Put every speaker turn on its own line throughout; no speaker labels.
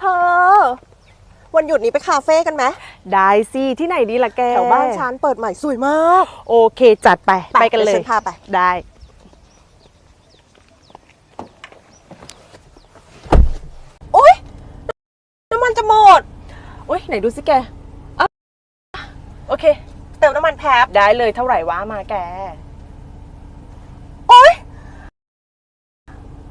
เธอ วันหยุดนี้ไปคาเฟ่กันไหม
ได้สิที่ไหนดีล่ะแก
แถวบ้านฉันเปิดใหม่สวยมาก
โอเคจัดไปไปกันเลย
ดี๋วฉัพาไป
ได้
โอ๊ยน้ำมันจะหมด
โอ้ยไหนดูสิแกอะโอเค
เติมน้ำมันแพบ
ได้เลยเท่าไหร่วะมาแก
โอ๊ย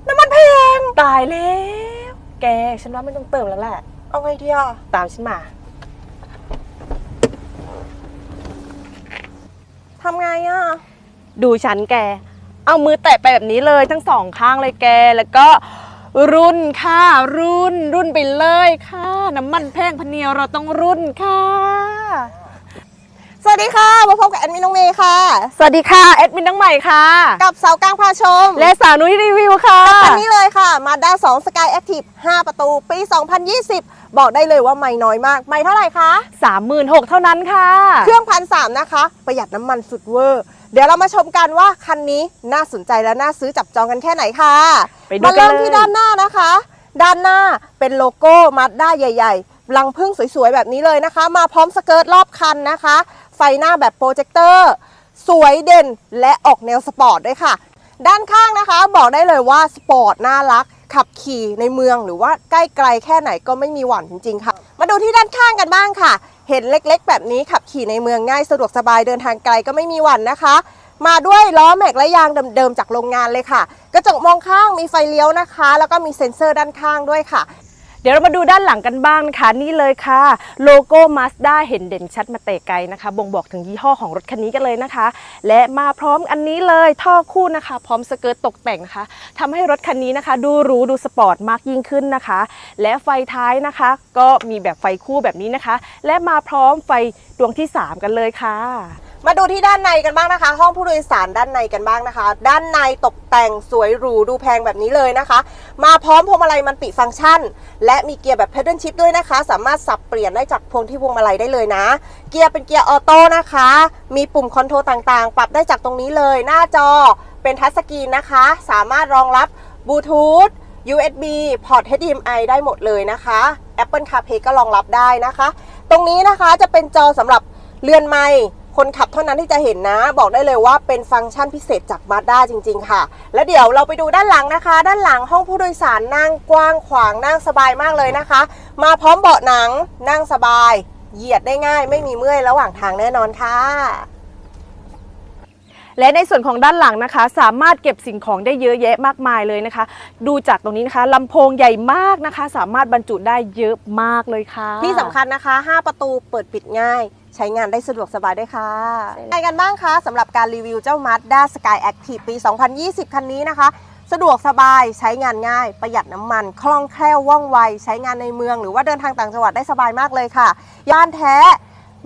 น้ำมันแพง
ตายแล้ว แก ฉันว่าไม่ต้องเติมแล้วแหละ
เอาไงดีอะ
ตามฉันมา
ทำไงอะ
ดูฉันแก เอามือแตะไปแบบนี้เลยทั้งสองข้างเลยแก แล้วก็รุ่นค่ะรุ่นรุ่นไปเลยค่ะ น้ำมันแพงพะเนียวเราต้องรุ่นค่ะ
วัสดีค่ะมาพบกับแอดมินน้องเมย์ค่ะ
สวัสดีค่ะแอดมินน้องใหม่ค่ะ
กับเสากลางพาชม
และสาวนุ้ยรีวิวค่ะ
คันนี้เลยค่ะ Mazda 2 Sky Active 5ประตู ปี 2020 บอกได้เลยว่าไม่น้อยมาก ไม่เท่าไหร่คะ
สามหมื่นหกเท่านั้นค่ะ
เครื่องพันสามนะคะ ประหยัดน้ำมันสุดเวอร์ เดี๋ยวเรามาชมกันว่าคันนี้น่าสนใจและน่าซื้อจับจองกันแค่ไหนค่ะ
ไปดู
มา
กัน
เริ่ม
เลย
ที่ด้านหน้านะคะ ด้านหน้าเป็นโลโก้มาด้าใหญ่ ๆ รังพึ่งสวยๆแบบนี้เลยนะคะ มาพร้อมสเกิร์ตรอบคันนะคะ ไฟหน้าแบบโปรเจคเตอร์ สวยเด่นและออกแนวสปอร์ตด้วยค่ะ ด้านข้างนะคะบอกได้เลยว่าสปอร์ตน่ารัก ขับขี่ในเมืองหรือว่าใกล้ไกลแค่ไหนก็ไม่มีหวั่นจริงๆค่ะ มาดูที่ด้านข้างกันบ้างค่ะ เห็นเล็กๆ แบบนี้ขับขี่ในเมืองง่ายสะดวกสบายเดินทางไกลก็ไม่มีหวั่นนะคะมาด้วยล้อแม็กและยางเดิมๆจากโรงงานเลยค่ะ กระจกมองข้างมีไฟเลี้ยวนะคะ แล้วก็มีเซ็นเซอร์ด้านข้างด้วยค่ะ
เดี๋ยวเรามาดูด้านหลังกันบ้างนะคะนี่เลยค่ะโลโก้ Mazda เห็นเด่นชัดมาเตะไกลนะคะ บ่งบอกถึงยี่ห้อของรถคันนี้กันเลยนะคะ และมาพร้อมอันนี้เลยท่อคู่นะคะ พร้อมสเกิร์ตตกแต่งนะคะทำให้รถคันนี้นะคะ ดูหรูดูสปอร์ตมากยิ่งขึ้นนะคะ และไฟท้ายนะคะ ก็มีแบบไฟคู่แบบนี้นะคะ และมาพร้อมไฟดวงที่ 3 กันเลยค่ะ
มาดูที่ด้านในกันบ้างนะคะ ห้องผู้โดยสารด้านในกันบ้างนะคะ ด้านในตกแต่งสวยหรูดูแพงแบบนี้เลยนะคะ มาพร้อมพวงมาลัยมันติฟังก์ชัน และมีเกียร์แบบ pedal shift ด้วยนะคะ สามารถสับเปลี่ยนได้จากพวงที่พวงมาลัยได้เลยนะ เกียร์เป็นเกียร์ออโต้นะคะ มีปุ่มคอนโทรลต่างๆ ปรับได้จากตรงนี้เลย หน้าจอเป็นทัชสกรีนนะคะ สามารถรองรับบลูทูธ USB พอร์ต HDMI ได้หมดเลยนะคะ Apple CarPlay ก็รองรับได้นะคะ ตรงนี้นะคะจะเป็นจอสำหรับเรือนไม้ คนขับเท่านั้นที่จะเห็นนะ บอกได้เลยว่าเป็นฟังก์ชันพิเศษจากมาด้าจริง ๆ ค่ะ แล้วเดี๋ยวเราไปดูด้านหลังนะคะ ด้านหลังห้องผู้โดยสารนั่งกว้างขวางนั่งสบายมากเลยนะคะ มาพร้อมเบาะหนังนั่งสบาย เหยียดได้ง่าย ไม่มีเมื่อยระหว่างทางแน่นอนค่ะ
และในส่วนของด้านหลังนะคะ สามารถเก็บสิ่งของได้เยอะแยะมากมายเลยนะคะ ดูจากตรงนี้นะคะลำโพงใหญ่มากนะคะ สามารถบรรจุได้เยอะมากเลยค่ะ
ที่สำคัญนะคะ 5 ประตูเปิดปิดง่าย ใช้งานได้สะดวกสบายด้วยค่ะไปกันบ้างคะสำหรับการรีวิวเจ้า Mazda Sky Active ปี 2020 คันนี้นะคะ สะดวกสบายใช้งานง่าย ประหยัดน้ำมัน คล่องแคล่วว่องไว ใช้งานในเมือง หรือว่าเดินทางต่างจังหวัดได้สบายมากเลยค่ะย่านแท้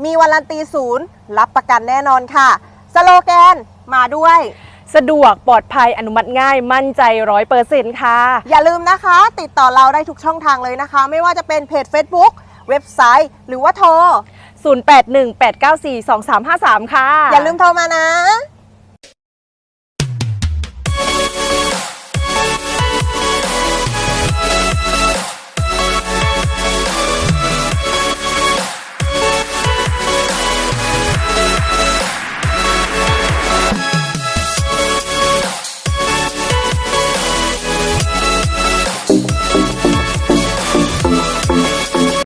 มีวารันตีศูนย์รับประกันแน่นอนค่ะ สโลแกน มาด้วย
สะดวกปลอดภัยอนุมัติง่ายมั่นใจร้อยเปอร์เซ็นต์ค่ะ
อย่าลืมนะคะ ติดต่อเราได้ทุกช่องทางเลยนะคะ ไม่ว่าจะเป็นเพจ Facebook เว็บไซต์ หรือว่าโทร
0818942353 ค่ะ
อย่าลืมโทรมานะ